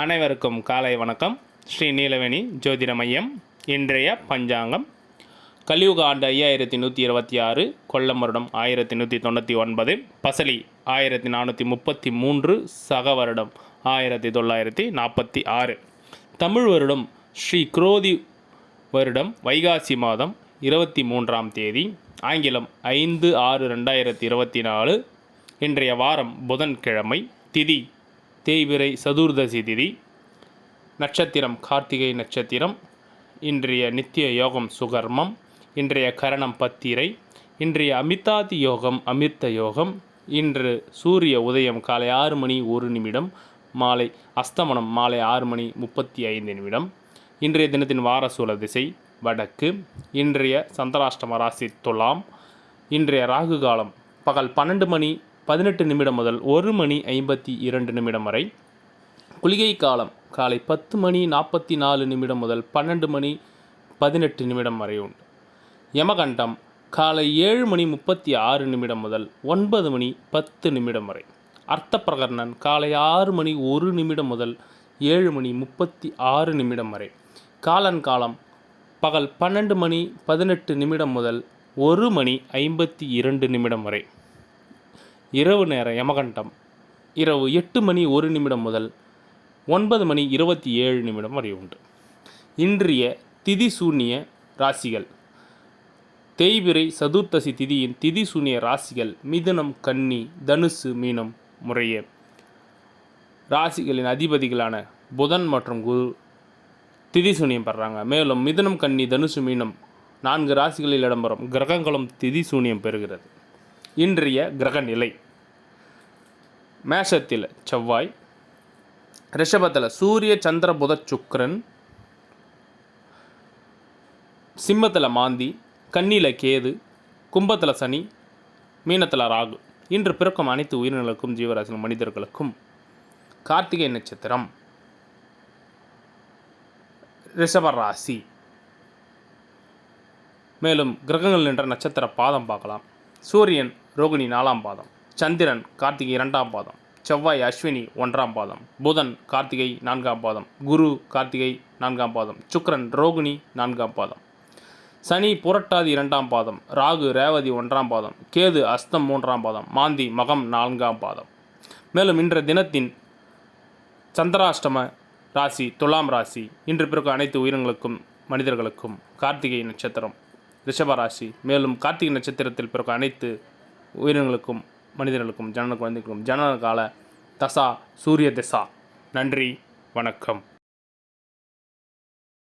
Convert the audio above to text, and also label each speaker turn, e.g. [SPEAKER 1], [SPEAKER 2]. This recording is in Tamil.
[SPEAKER 1] அனைவருக்கும் காலை வணக்கம். ஸ்ரீ நீலவேணி ஜோதிட மையம் இன்றைய பஞ்சாங்கம். கலியுக ஆண்டு ஐயாயிரத்தி நூற்றி இருபத்தி ஆறு கொல்லம் வருடம் ஆயிரத்தி நூற்றி தொண்ணூற்றி ஒன்பது பசலி ஆயிரத்தி நானூற்றி முப்பத்தி மூன்று சக வருடம் ஆயிரத்தி தொள்ளாயிரத்தி நாற்பத்தி ஆறு. தமிழ் வருடம் ஸ்ரீ குரோதி வருடம் வைகாசி மாதம் இருபத்தி மூன்றாம் தேதி ஆங்கிலம் ஐந்து ஆறு ரெண்டாயிரத்தி இருபத்தி நாலு. இன்றைய வாரம் புதன்கிழமை திதி தேய்பிரை சதுர்தசி திதி நட்சத்திரம் கார்த்திகை நட்சத்திரம் இன்றைய நித்திய யோகம் சுகர்மம் இன்றைய கரணம் பத்திரை இன்றைய அமிதாதி யோகம் அமிர்த யோகம் இன்று சூரிய உதயம் காலை ஆறு மணி ஒரு நிமிடம் மாலை அஸ்தமனம் மாலை ஆறு மணி முப்பத்தி ஐந்து நிமிடம் இன்றைய தினத்தின் வாரசூல திசை வடக்கு இன்றைய சந்திராஷ்டம ராசி துலாம் இன்றைய ராகு காலம் பகல் பன்னெண்டு மணி பதினெட்டு நிமிடம் முதல் ஒரு மணி ஐம்பத்தி இரண்டு நிமிடம் வரை. குளிகை காலம் காலை பத்து மணி நாற்பத்தி நாலு நிமிடம் முதல் பன்னெண்டு மணி பதினெட்டு நிமிடம் வரை உண்டு. யமகண்டம் காலை ஏழு மணி முப்பத்தி ஆறு நிமிடம் முதல் ஒன்பது மணி பத்து நிமிடம் வரை. அர்த்தப்பிரகரணன் காலை ஆறு மணி ஒரு நிமிடம் முதல் ஏழு மணி முப்பத்தி ஆறு நிமிடம் வரை. காலன் காலம் பகல் பன்னெண்டு மணி பதினெட்டு நிமிடம் முதல் ஒரு மணி ஐம்பத்தி இரண்டு நிமிடம் வரை. இரவு நேர யமகண்டம். இரவு எட்டு மணி ஒரு நிமிடம் முதல் ஒன்பது மணி இருபத்தி ஏழு நிமிடம் வரை உண்டு. இன்றைய திதி சூன்ய ராசிகள். தேய்பிறை சதுர்த்தசி திதியின் திதி சூன்ய ராசிகள் மிதுனம் கன்னி தனுசு மீனம் முறையே. ராசிகளின் அதிபதிகளான புதன் மற்றும் குரு திதி சூனியம் பெறாங்க. மேலும் மிதுனம் கன்னி தனுசு மீனம் நான்கு ராசிகளில் இடம்பெறும் கிரகங்களும் திதி சூனியம் பெறுகிறது. இன்றைய கிரக நிலை. மேஷத்தில் செவ்வாய் ரிஷபத்தில் சூரிய சந்திர புத சுக்கரன் சிம்மத்தில் மாந்தி கண்ணியில் கேது கும்பத்தில் சனி மீனத்தில் ராகு. இன்று பிறக்கும் அனைத்து உயிரினங்களுக்கும் ஜீவராசி மனிதர்களுக்கும் கார்த்திகை நட்சத்திரம். ரிஷபராசி மேலும் கிரகங்கள் நின்ற நட்சத்திர பாதம் பார்க்கலாம். சூரியன் ரோகிணி நாலாம் பாதம். சந்திரன் கார்த்திகை இரண்டாம் பாதம். செவ்வாய் அஸ்வினி ஒன்றாம் பாதம். புதன் கார்த்திகை நான்காம் பாதம். குரு கார்த்திகை நான்காம் பாதம். சுக்கரன் ரோகிணி நான்காம் பாதம். சனி புரட்டாதி இரண்டாம் பாதம். ராகு ரேவதி ஒன்றாம் பாதம். கேது அஸ்தம் மூன்றாம் பாதம். மாந்தி மகம் நான்காம் பாதம். மேலும் இன்றைய தினத்தின் சந்திராஷ்டம ராசி துலாம் ராசி. இன்று பிறகு அனைத்து உயிரினங்களுக்கும் மனிதர்களுக்கும் கார்த்திகை நட்சத்திரம். ரிஷபராசி. மேலும் கார்த்திகை நட்சத்திரத்தில் பிறக்கும் அனைத்து உயிரினங்களுக்கும் மனிதர்களுக்கும் ஜனன குழந்தைகளுக்கும் ஜனன கால தசா சூரிய திசா. நன்றி வணக்கம்.